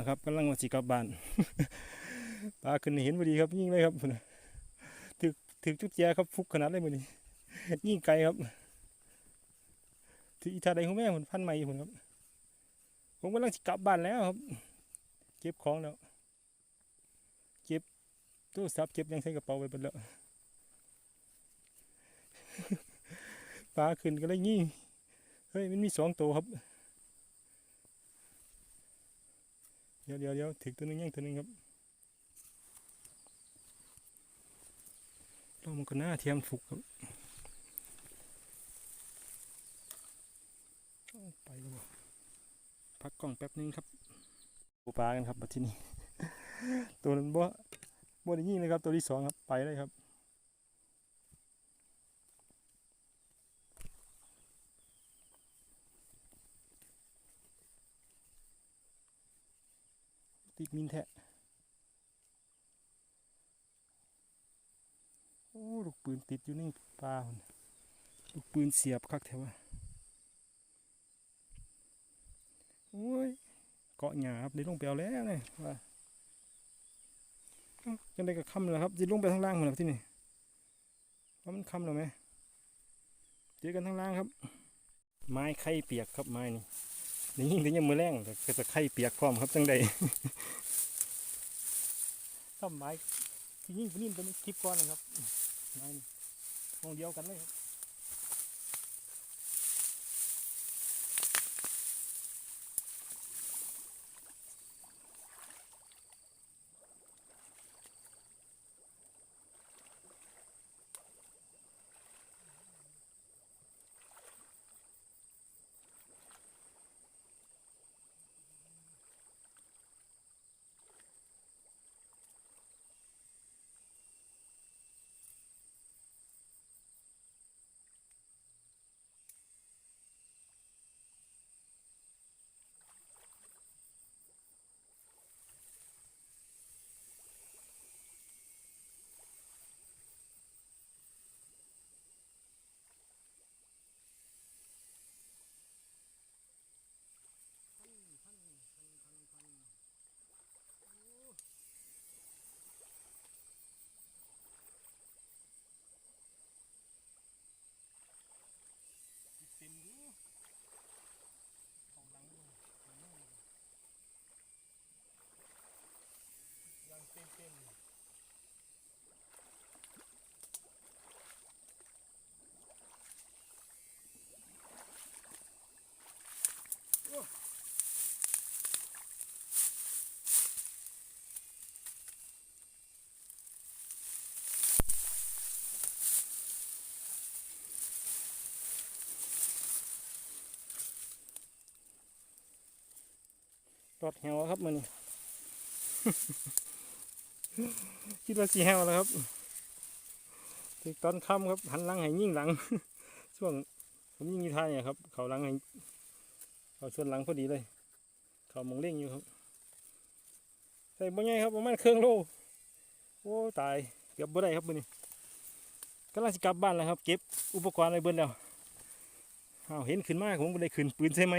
นะครับกำลังมาสิกลับบ้านปลาขึ้นเห็นพอดีครับยิ่งเลยครับถึกถึกจุดแจครับฟุกขนาดเลยมือนี้ยิ่งไกลครับถืออีทาใดของแม่ผมพันใหม่ผมครับ ผมกำลังสิกลับบ้านแล้วครับ เก็บของแล้ว เก็บตู้ซับเก็บยังใส่กระเป๋าไว้บนแล้วปลาขึ้นก็เลยยิ่งเฮ้ยมันมีสองตัวครับ เดี๋ยวเดี๋ยวเดี๋ยวถึงตัวนึงยังตัวนึงครับเรามันก็น่าเทียมฝุกครับไปแล้วพักกล้องแป๊บนึงครับปูปลากันครับมาที่นี่ตัวนั้นบ่บ่ได้ยิงเลยครับ ตัวที่สองครับไปเลยครับ ติดมินแทะโอ้ลูกปืนติดอยู่ในปลาคนลูกปืนเสียบคักแถวะโอ้ยเกาะหยาครับได้ลงไปเอาแล้วเลยว่าจังได้ก็ค่ำแล้วครับจะลงไปทางล่างหมดแล้วที่นี่ว่ามันคำแล้วไหมเจอกันทางล่างครับ ไม้ไข่เปียกครับไม้นี่ นี่ยิ่งแต่ยังมือแรงก็จะไข่เปียกพร้อมครับจังใดต้นไม้ที่ยิ่งนี่เป็นคลิปก่อนนะครับไม้มองเดียวกันเลยครับ รอดแหวครับมันคิดว่าสีแหวแล้วครับถึงตอนค่ำครับ หันหลังให้ยิ่งหลัง ช่วงผมยิ่งยีทายเนี่ยครับ เขาหลังให้เขาส่วนหลังพอดีเลย เขามองเล่งอยู่ครับ ใส่บ่ใหญ่ครับประมาณเครื่องโลโอ้ตายเกือบบ่ได้ครับมือนี้กำลังจะกลับบ้านแล้วครับ เก็บอุปกรณ์อะไรเบิ้ลแล้วอ้าเห็นขึ้นมากผมก็ได้ขึ้นปืนใช่ไหม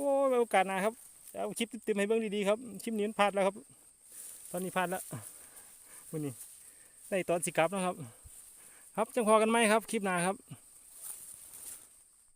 อ้ยโอกาสหนาครับเอาคลิปเต็มให้เบิ่งดีๆครับคลิปนี้มันพลาดแล้วครับ ตอนนี้พลาดแล้ววันนี้ได้ตอนสิกลับนะครับ ครับจังพอกันไหมครับ คลิปหน้าครับ